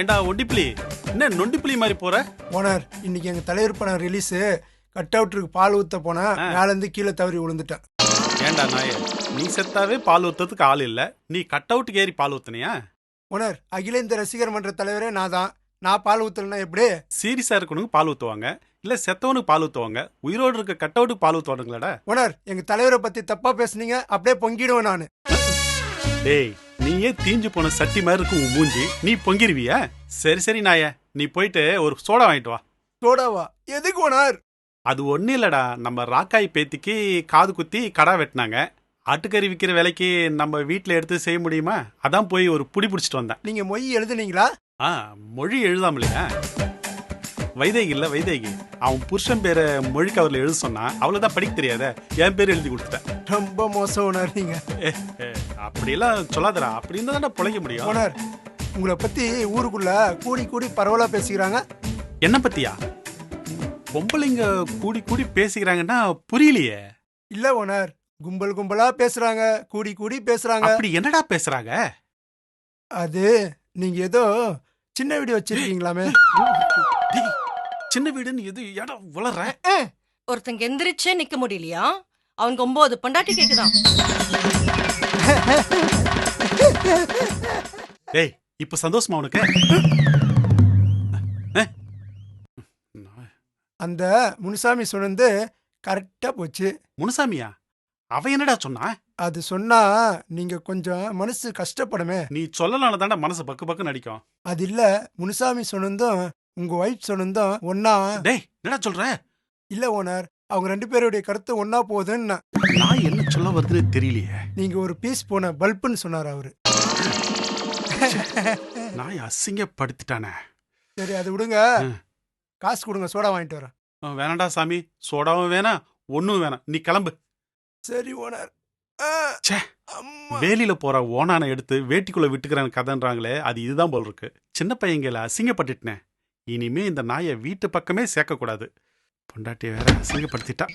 ஏண்டா ஒண்டிப்புலி? என்ன நொண்டிப்புலி மாதிரி போற? ஓனர் இன்னைக்கு எங்க தலைவர் படம் ரிலீஸ் கட் அவுட்டுக்கு பால் ஊத்த போனா மேல இருந்து கீழே தவறி விழுந்துட்டேன். ஏண்டா நாய? நீ செத்தாவே பால் ஊத்துறதுக்கு ஆள் இல்ல. நீ கட் அவுட்டுக்கு ஏறி பால் ஊத்துனியா? ஓனர் அகில இந்த ரசிகர் மன்ற தலைவரே நான் தான். நான் பால் ஊத்தலைன்னா எப்படி? சீரியஸா இருக்கணுங்க பால் ஊத்துவாங்க. இல்ல செத்தவனுக்கு பால் ஊத்துவாங்க. உயிரோடு இருக்க கட் அவுட்டுக்கு பால் ஊத்துவானுங்களாடா. ஓனர் எங்க தலைவரை பத்தி தப்பா பேசுனீங்க. அப்படியே பொங்கிடுவேன் நான். டேய் நீயே தீஞ்சு போன சட்டி மாதிரி இருக்கும் உன் மூஞ்சி. நீ பொங்கிருவியா? சரி சரி நாய. நீ போயிட்டு ஒரு சோடா வாங்கிட்டு வா. சோடாவா? எதுக்கு ஓனர்? அது ஒன்றும் இல்லடா. நம்ம ராக்காய் பேத்திக்கு காது குத்தி கடா வெட்டினாங்க. ஆட்டுக்கறி விற்கிற விலைக்கு நம்ம வீட்டில் எடுத்து செய்ய முடியுமா? அதான் போய் ஒரு புடி பிடிச்சிட்டு வந்தேன். நீங்க மொய் எழுதுனீங்களா? ஆ மொழி எழுதாமலையா வைதேகி இல்ல வைதேகி. அவன் புருஷன் பேரை மொழி கவரில் எழுத சொன்னா அவ்வளோதான் படிக்க தெரியாத. என் பேர் எழுதி கொடுத்துட்டேன். ரொம்ப மோசம் ஓனர் நீங்க அப்படியெல்லாம் சொல்லாதடா. அப்படி இருந்தா தானே பிழைக்க முடியும். ஓனர் உங்களை பத்தி ஊருக்குள்ள கூடி கூடி பரவலா பேசிக்கிறாங்க. என்ன பத்தியா? பொம்பளைங்க கூடி கூடி பேசிக்கிறாங்கன்னா புரியலையே. இல்ல ஓனர் கும்பல் கும்பலா பேசுறாங்க கூடி கூடி பேசுறாங்க. அப்படி என்னடா பேசுறாங்க? அது நீங்க ஏதோ சின்ன வீடியோ வச்சிருக்கீங்களாமே. சின்ன வீடுன்னு எது? இடம் வளர்ற? ஒருத்தங்க எந்திரிச்சே நிக்க முடியலையா? அவனுக்கு ஒன்பது பொண்டாட்டி கேக்குதான். டேய் இப்ப சந்தோஷமா உனக்கு? அந்த முனுசாமி சொன்னது கரெக்டா போச்சு. முனுசாமியா? அவ என்னடா சொன்னா? அது சொன்னா நீங்க கொஞ்சம் மனசு கஷ்டப்படுமே. நீ சொல்லலான தாண்டா மனசு பக்கு பக்கு நடிக்கும் அது இல்ல முனுசாமி சொன்னதும் உங்க ஒய்ஃப் சொன்னதும் ஒன்னா டேய் என்னடா சொல்ற? இல்ல ஓனர் அவங்க ரெண்டு பேருடைய கருத்து ஒன்னா போகுதுன்னு. நான் என்ன சொல்ல வருதுன்னு தெரியலையே. நீங்க ஒரு பீஸ் போன பல்புன்னு சொன்னார் அவரு. நான் அசிங்கப்படுத்திட்டானே. சரி அது விடுங்க. காசு கொடுங்க சோடா வாங்கிட்டு வரேன். அஹ், வேணாம்டா சாமி. சோடாவும் வேணாம் ஒன்னும் வேணாம். நீ கிளம்பு. சரி ஓனர். அம்மா. வேலியில போற ஓனானை எடுத்து வேட்டிக்குள்ள விட்டுக்கிறேன் கதைன்றாங்களே அது இதுதான் போல் இருக்கு. சின்ன பையங்கள அசிங்கப்பட்டுட்டேன். இனிமே இந்த நாயை வீட்டு பக்கமே சேர்க்கக்கூடாது. பொண்டாட்டியை பொண்டாட்டி வேற அசிங்கப்படுத்திட்டா.